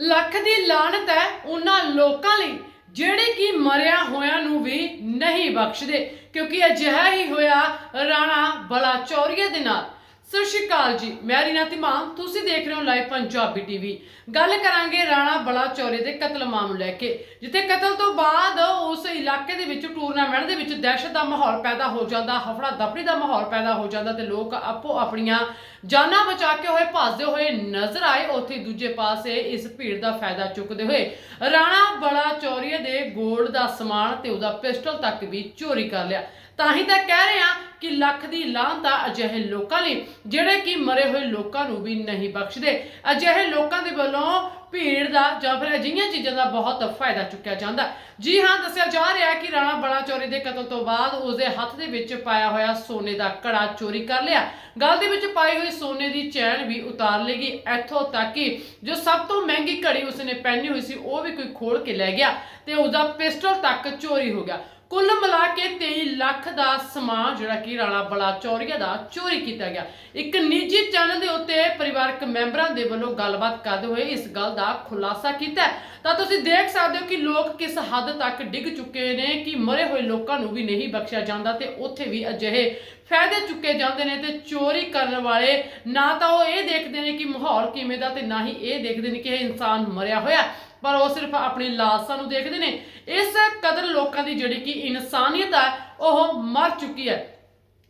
ਲੱਖ ਦੀ ਲਾਹਨਤ ਹੈ ਉਹਨਾਂ ਲੋਕਾਂ ਲਈ, ਜਿਹੜੇ ਕਿ ਮਰਿਆ ਹੋਇਆਂ ਨੂੰ ਵੀ ਨਹੀਂ ਬਖਸ਼ਦੇ, ਕਿਉਂਕਿ ਅਜਿਹਾ ਹੀ ਹੋਇਆ ਰਾਣਾ ਬਲਾਚੌਰੀਆ ਦੇ ਨਾਲ। ਸਤਿ ਸ਼੍ਰੀ ਅਕਾਲ ਜੀ। ਮੈਂ ਰੀਨਾ ਤਿਮਾਮ ਤੁਸੀਂ ਦੇਖ ਰਹੇ ਹੋ ਲਾਈਵ ਪੰਜਾਬੀ ਟੀਵੀ। ਗੱਲ ਕਰਾਂਗੇ ਰਾਣਾ ਬਲਾਚੌਰੇ ਦੇ ਕਤਲ ਮਾਮਲੇ ਲੈ ਕੇ, ਜਿੱਥੇ ਕਤਲ ਤੋਂ ਬਾਅਦ ਉਸ ਇਲਾਕੇ ਦੇ ਵਿੱਚ ਟੂਰਨਾਮੈਂਟ ਦੇ ਵਿੱਚ ਦਹਿਸ਼ਤ ਦਾ ਮਾਹੌਲ ਪੈਦਾ ਹੋ ਜਾਂਦਾ, ਹਫੜਾ ਦਫੜੀ ਦਾ ਮਾਹੌਲ ਪੈਦਾ ਹੋ ਜਾਂਦਾ ਤੇ ਲੋਕ ਆਪੋ ਆਪਣੀਆਂ ਜਾਨਾਂ ਬਚਾ ਕੇ ਹੋਏ ਭੱਜਦੇ ਹੋਏ ਨਜ਼ਰ ਆਏ। ਉੱਥੇ ਦੂਜੇ ਪਾਸੇ ਇਸ ਭੀੜ ਦਾ ਫਾਇਦਾ ਚੁੱਕਦੇ ਹੋਏ ਰਾਣਾ ਬਲਾਚੌਰੀਆ ਦੇ ਗੋਲਡ ਦਾ ਸਮਾਨ ਤੇ ਉਹਦਾ ਪਿਸਟਲ ਤੱਕ ਵੀ ਚੋਰੀ ਕਰ ਲਿਆ। ਤਾਂ ਹੀ ਤਾਂ ਕਹਿ ਰਹੇ ਆ ਕਿ ਲੱਖ ਦੀ ਲਾਹਨਤ ਆ ਅਜਿਹੇ ਲੋਕਾਂ ਲਈ, ਜਿਹੜੇ ਕਿ ਮਰੇ ਹੋਏ ਲੋਕਾਂ ਨੂੰ ਵੀ ਨਹੀਂ ਬਖਸ਼ਦੇ। ਅਜਿਹੇ ਲੋਕਾਂ ਦੇ ਵੱਲੋਂ ਭੀੜ ਦਾ ਜਾਂ ਫਿਰ ਅਜਿਹੀਆਂ ਚੀਜ਼ਾਂ ਦਾ ਬਹੁਤ ਫਾਇਦਾ ਚੁੱਕਿਆ ਜਾਂਦਾ। ਜੀ ਹਾਂ, ਦੱਸਿਆ ਜਾ ਰਿਹਾ ਕਿ ਰਾਣਾ ਬੜਾ ਚੋਰੀ ਦੇ ਕਤਲ ਤੋਂ ਬਾਅਦ ਉਸਦੇ ਹੱਥ ਦੇ ਵਿੱਚ ਪਾਇਆ ਹੋਇਆ ਸੋਨੇ ਦਾ ਕੜਾ ਚੋਰੀ ਕਰ ਲਿਆ। ਗਲ ਦੇ ਵਿੱਚ ਪਾਈ ਹੋਈ ਸੋਨੇ ਦੀ ਚੈਨ ਵੀ ਉਤਾਰ ਲਈ ਗਈ ਇੱਥੋਂ ਤੱਕ ਕਿ ਜੋ ਸਭ ਤੋਂ ਮਹਿੰਗੀ ਘੜੀ ਉਸਨੇ ਪਹਿਨੀ ਹੋਈ ਸੀ, ਉਹ ਵੀ ਕੋਈ ਖੋਲ ਕੇ ਲੈ ਗਿਆ ਤੇ ਉਸਦਾ ਪਿਸਟਲ ਤੱਕ ਚੋਰੀ ਹੋ ਗਿਆ। ਕੁੱਲ ਮਿਲਾ ਕੇ 23 ਲੱਖ ਦਾ ਸਮਾਨ ਜਿਹੜਾ ਕਿ ਰਾਣਾ ਬਲਾ ਚੌਰੀਆ ਦਾ ਚੋਰੀ ਕੀਤਾ ਗਿਆ। ਇੱਕ ਨਿੱਜੀ ਚੈਨਲ ਦੇ ਉੱਤੇ ਪਰਿਵਾਰਕ ਮੈਂਬਰਾਂ ਦੇ ਵੱਲੋਂ ਗੱਲਬਾਤ ਕਰਦੇ ਹੋਏ ਇਸ ਗੱਲ ਦਾ ਖੁਲਾਸਾ ਕੀਤਾ ਤਾਂ ਤੁਸੀਂ ਦੇਖ ਸਕਦੇ ਹੋ ਕਿ ਲੋਕ ਕਿਸ ਹੱਦ ਤੱਕ ਡਿੱਗ ਚੁੱਕੇ ਨੇ ਕਿ ਮਰੇ ਹੋਏ ਲੋਕਾਂ ਨੂੰ ਵੀ ਨਹੀਂ ਬਖਸ਼ਿਆ ਜਾਂਦਾ ਤੇ ਉੱਥੇ ਵੀ ਅਜਿਹੇ ਫਾਇਦੇ ਚੁੱਕੇ ਜਾਂਦੇ ਨੇ ਤੇ ਚੋਰੀ ਕਰਨ ਵਾਲੇ ਨਾ ਤਾਂ ਉਹ ਇਹ ਦੇਖਦੇ ਨੇ ਕਿ ਮਾਹੌਲ ਕਿਵੇਂ ਦਾ ਤੇ ਨਾ ਹੀ ਇਹ ਦੇਖਦੇ ਨੇ ਕਿ ਇਹ ਇਨਸਾਨ ਮਰਿਆ ਹੋਇਆ। ਪਰ ਉਹ ਸਿਰਫ ਆਪਣੀ ਲਾਸ਼ਾਂ ਨੂੰ ਦੇਖਦੇ ਨੇ। ਇਸ ਕਦਰ ਲੋਕਾਂ ਦੀ ਜਿਹੜੀ ਕਿ ਇਨਸਾਨੀਅਤ ਹੈ ਉਹ ਮਰ ਚੁੱਕੀ ਹੈ।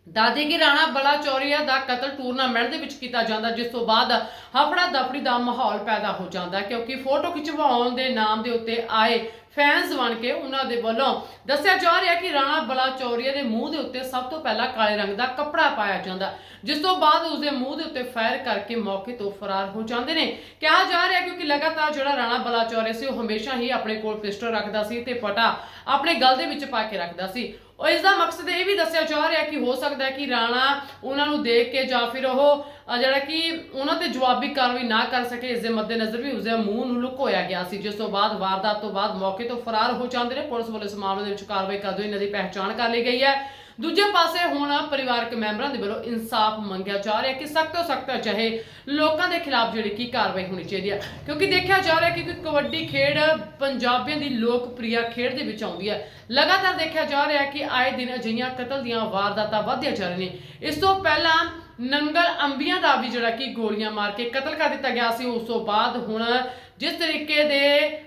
ਦਾਦੀ ਕੀ ਰਾਣਾ ਬੜਾ ਚੌਰੀਆ ਦਾ ਕਤਲ ਟੂਰਨਾਮੈਂਟ ਦੇ ਵਿੱਚ ਕੀਤਾ ਜਾਂਦਾ, ਜਿਸ ਤੋਂ ਬਾਅਦ ਹਫੜਾ ਦਫੜੀ ਦਾ ਮਾਹੌਲ ਪੈਦਾ ਹੋ ਜਾਂਦਾ ਕਿਉਂਕਿ ਫੋਟੋ ਖਿਚਵਾਉਣ ਦੇ ਨਾਮ ਦੇ ਉੱਤੇ ਆਏ ਫੈਨਸ ਬਣ ਕੇ ਉਹਨਾਂ ਦੇ ਵੱਲੋਂ ਦੱਸਿਆ ਜਾ ਰਿਹਾ ਕਿ ਰਾਣਾ ਬਲਾ ਚੌਰੀਆ ਦੇ ਮੂੰਹ ਦੇ ਉੱਤੇ ਸਭ ਤੋਂ ਪਹਿਲਾਂ ਕਾਲੇ ਰੰਗ ਦਾ ਕੱਪੜਾ ਪਾਇਆ ਜਾਂਦਾ, ਜਿਸ ਤੋਂ ਬਾਅਦ ਉਸਦੇ ਮੂੰਹ ਦੇ ਉੱਤੇ ਫਾਇਰ ਕਰਕੇ ਮੌਕੇ ਤੋਂ ਫਰਾਰ ਹੋ ਜਾਂਦੇ ਨੇ। ਕਿਹਾ ਜਾ ਰਿਹਾ ਕਿਉਂਕਿ ਲਗਾਤਾਰ ਜਿਹੜਾ ਰਾਣਾ ਬਲਾ ਚੌਰੀਆ ਸੀ, ਉਹ ਹਮੇਸ਼ਾ ਹੀ ਆਪਣੇ ਕੋਲ ਪਿਸਟਲ ਰੱਖਦਾ ਸੀ ਤੇ ਪਟਾ ਆਪਣੇ ਗਲ ਦੇ ਵਿੱਚ ਪਾ ਕੇ ਰੱਖਦਾ ਸੀ। ਉਹ ਇਸ ਦਾ ਮਕਸਦ ਇਹ ਵੀ ਦੱਸਿਆ ਜਾ ਰਿਹਾ ਕਿ ਹੋ ਸਕਦਾ ਹੈ ਕਿ ਰਾਣਾ ਉਹਨਾਂ ਨੂੰ ਦੇਖ ਕੇ ਜਾਂ ਫਿਰ ਉਹ ਜਿਹੜਾ ਕਿ ਉਹਨਾਂ ਤੇ ਜਵਾਬੀ ਕਾਰਵਾਈ ਨਾ ਕਰ ਸਕੇ, ਇਸ ਦੇ ਮੱਦੇਨਜ਼ਰ ਵੀ ਉਸਦੇ ਮੂੰਹ ਨੂੰ ਲੁਕੋਇਆ ਗਿਆ ਸੀ, ਜਿਸ ਤੋਂ ਬਾਅਦ, ਵਾਰਦਾਤ ਤੋਂ ਬਾਅਦ ਮੌਕੇ ਤੋਂ ਫਰਾਰ ਹੋ ਜਾਂਦੇ ਨੇ। ਪੁਲਿਸ ਵੱਲੋਂ ਇਸ ਮਾਮਲੇ ਦੇ ਵਿੱਚ ਕਾਰਵਾਈ ਕਰਦੇ ਹੋਏ ਇਹਨਾਂ ਦੀ ਪਹਿਚਾਣ ਕਰ ਲਈ ਗਈ ਹੈ। ਦੂਜੇ ਪਾਸੇ ਹੁਣ ਪਰਿਵਾਰਕ ਮੈਂਬਰਾਂ ਦੇ ਵੱਲੋਂ ਇਨਸਾਫ ਮੰਗਿਆ ਜਾ ਰਿਹਾ ਕਿ ਸਖਤ ਤੋਂ ਸਖਤ ਚਾਹੇ ਲੋਕਾਂ ਦੇ ਖਿਲਾਫ ਜਿਹੜੀ ਕੀ ਕਾਰਵਾਈ ਹੋਣੀ ਚਾਹੀਦੀ ਹੈ ਕਿਉਂਕਿ ਦੇਖਿਆ ਜਾ ਰਿਹਾ ਕਿ ਕਬੱਡੀ ਖੇਡ ਪੰਜਾਬੀਆਂ ਦੀ ਲੋਕਪ੍ਰਿय ਖੇਡ ਦੇ ਵਿੱਚ ਆਉਂਦੀ ਹੈ ਲਗਾਤਾਰ ਦੇਖਿਆ ਜਾ ਰਿਹਾ ਕਿ ਆਏ ਦਿਨ ਅਜਿਹੀਆਂ ਕਤਲ ਦੀਆਂ ਵਾਰਦਾਤਾਂ ਵਧਦੀਆਂ ਜਾ ਰਹੀਆਂ ਨੇ। ਇਸ ਤੋਂ ਪਹਿਲਾਂ ਨੰਗਲ ਅੰਬੀਆਂ ਦਾ ਵੀ ਜਿਹੜਾ ਕਿ ਗੋਲੀਆਂ ਮਾਰ ਕੇ ਕਤਲ ਕਰ ਦਿੱਤਾ ਗਿਆ ਸੀ। ਉਸ ਤੋਂ ਬਾਅਦ ਹੁਣ ਜਿਸ ਤਰੀਕੇ ਦੇ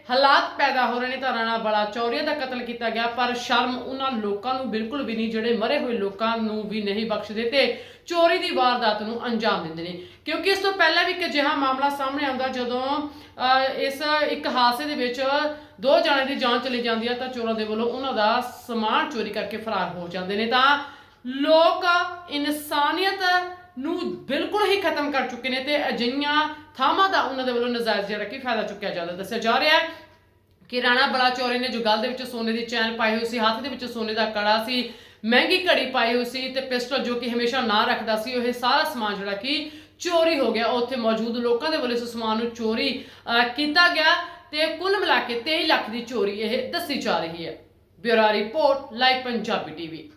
ਹਾਲਾਤ ਪੈਦਾ ਹੋ ਰਹੇ ਨੇ ਤਾਂ ਰਾਣਾ ਬੜਾ ਚੌਰੀਆ ਦਾ ਕਤਲ ਕੀਤਾ ਗਿਆ, ਪਰ ਸ਼ਰਮ ਉਹਨਾਂ ਲੋਕਾਂ ਨੂੰ ਬਿਲਕੁਲ ਵੀ ਨਹੀਂ, ਜਿਹੜੇ ਮਰੇ ਹੋਏ ਲੋਕਾਂ ਨੂੰ ਵੀ ਨਹੀਂ ਬਖਸ਼ਦੇ ਤੇ ਚੋਰੀ ਦੀ ਵਾਰਦਾਤ ਨੂੰ ਅੰਜਾਮ ਦਿੰਦੇ ਨੇ। ਕਿਉਂਕਿ ਇਸ ਤੋਂ ਪਹਿਲਾਂ ਵੀ ਇੱਕ ਅਜਿਹਾ ਮਾਮਲਾ ਸਾਹਮਣੇ ਆਉਂਦਾ, ਜਦੋਂ ਇਸ ਇੱਕ ਹਾਦਸੇ ਦੇ ਵਿੱਚ ਦੋ ਜਣੇ ਦੀ ਜਾਨ ਚਲੀ ਜਾਂਦੀ ਹੈ ਤਾਂ ਚੋਰਾਂ ਦੇ ਵੱਲੋਂ ਉਹਨਾਂ ਦਾ ਸਮਾਨ ਚੋਰੀ ਕਰਕੇ ਫਰਾਰ ਹੋ ਜਾਂਦੇ ਨੇ। ਤਾਂ ਲੋਕ ਇਨਸਾਨੀਅਤ ਨੂੰ ਬਿਲਕੁਲ ਹੀ ਖਤਮ ਕਰ ਚੁੱਕੇ ਨੇ ਤੇ ਅਜਿਹੀਆਂ ਥਾਵਾਂ ਦਾ ਉਹਨਾਂ ਦੇ ਵੱਲੋਂ ਨਜਾਇਜ਼ ਜਿਹੜਾ ਕਿ ਫਾਇਦਾ ਚੁੱਕਿਆ ਜਾਂਦਾ ਦੱਸਿਆ ਜਾ ਰਿਹਾ ਹੈ ਕਿ ਰਾਣਾ ਬੜਾ ਚੋਰੇ ਨੇ ਜੋ ਗਲ ਦੇ ਵਿੱਚ ਸੋਨੇ ਦੀ ਚੈਨ ਪਾਈ ਹੋਈ ਸੀ, ਹੱਥ ਦੇ ਵਿੱਚ ਸੋਨੇ ਦਾ ਕੜਾ ਸੀ, ਮਹਿੰਗੀ ਘੜੀ ਪਾਈ ਹੋਈ ਸੀ ਤੇ ਪਿਸਟਲ ਜੋ ਕਿ ਹਮੇਸ਼ਾ ਨਾ ਰੱਖਦਾ ਸੀ, ਉਹ ਇਹ ਸਾਰਾ ਸਮਾਨ ਜਿਹੜਾ ਕਿ ਚੋਰੀ ਹੋ ਗਿਆ। ਉੱਥੇ ਮੌਜੂਦ ਲੋਕਾਂ ਦੇ ਵੱਲੋਂ ਇਸ ਸਮਾਨ ਨੂੰ ਚੋਰੀ ਕੀਤਾ ਗਿਆ ਤੇ ਕੁੱਲ ਮਿਲਾ ਕੇ 23 ਲੱਖ ਦੀ ਚੋਰੀ ਇਹ ਦੱਸੀ ਜਾ ਰਹੀ ਹੈ। Bureau report, live Punjabi TV.